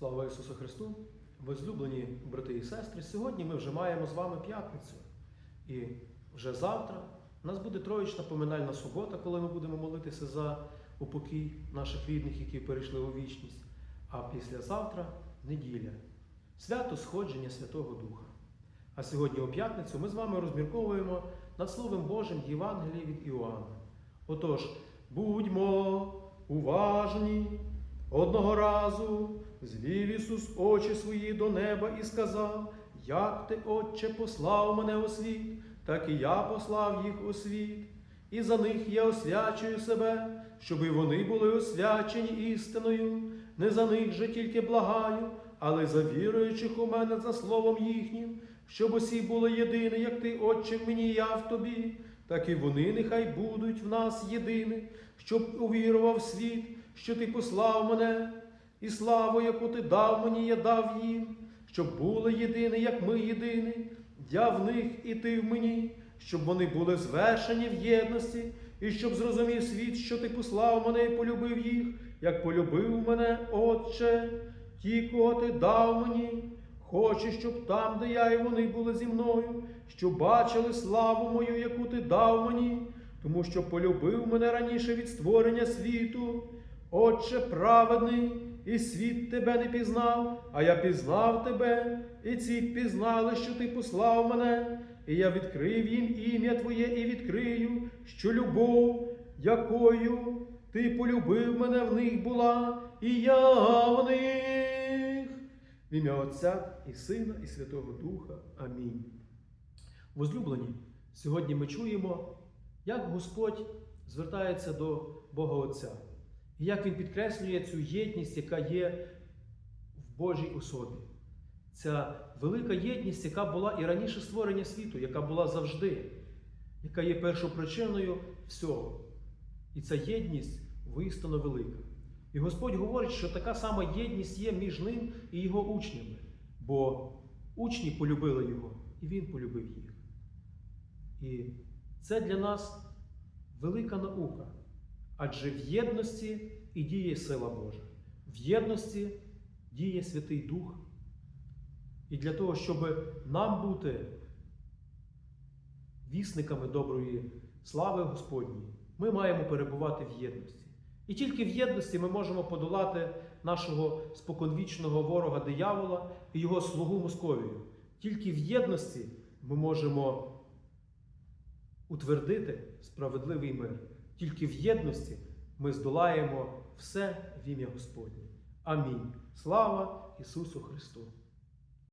Слава Ісусу Христу! Возлюблені брати і сестри, сьогодні ми вже маємо з вами п'ятницю. І вже завтра у нас буде троїчна поминальна субота, коли ми будемо молитися за упокій наших рідних, які перейшли у вічність. А післязавтра неділя, свято сходження Святого Духа. А сьогодні у п'ятницю ми з вами розмірковуємо над Словом Божим Євангелії від Іоанна. Отож, будьмо уважні. Одного разу звів Ісус очі свої до неба і сказав: Як ти, Отче, послав мене у світ, так і я послав їх у світ, і за них я освячую себе, щоб і вони були освячені істиною. Не за них же тільки благаю, але за віруючих у мене за словом їхнім, щоб усі були єдині, як ти, Отче, мені, я в тобі, так і вони нехай будуть в нас єдині, щоб увірував світ, що ти послав мене, і славу, яку ти дав мені, я дав їм, щоб були єдині, як ми єдині, я в них і ти в мені, щоб вони були звершені в єдності, і щоб зрозумів світ, що ти послав мене і полюбив їх, як полюбив мене, Отче, ті, кого ти дав мені. Хочу, щоб там, де я і вони були зі мною, щоб бачили славу мою, яку ти дав мені, тому що полюбив мене раніше від створення світу. Отче праведний, і світ тебе не пізнав, а я пізнав тебе, і ці пізнали, що ти послав мене, і я відкрив їм ім'я Твоє і відкрию, що любов, якою ти полюбив мене в них була, і я в них. В ім'я Отця і Сина, і Святого Духа. Амінь. Возлюблені, сьогодні ми чуємо, як Господь звертається до Бога Отця, і як Він підкреслює цю єдність, яка є в Божій особі. Ця велика єдність, яка була і раніше створення світу, яка була завжди, яка є першопричиною всього. І ця єдність виістину велика. І Господь говорить, що така сама єдність є між ним і його учнями, бо учні полюбили його, і він полюбив їх. І це для нас велика наука, адже в єдності і діє сила Божа, в єдності діє Святий Дух. І для того, щоб нам бути вісниками доброї слави Господньої, ми маємо перебувати в єдності. І тільки в єдності ми можемо подолати нашого споконвічного ворога диявола і його слугу Московію. Тільки в єдності ми можемо утвердити справедливий мир. Тільки в єдності ми здолаємо все в ім'я Господнє. Амінь. Слава Ісусу Христу!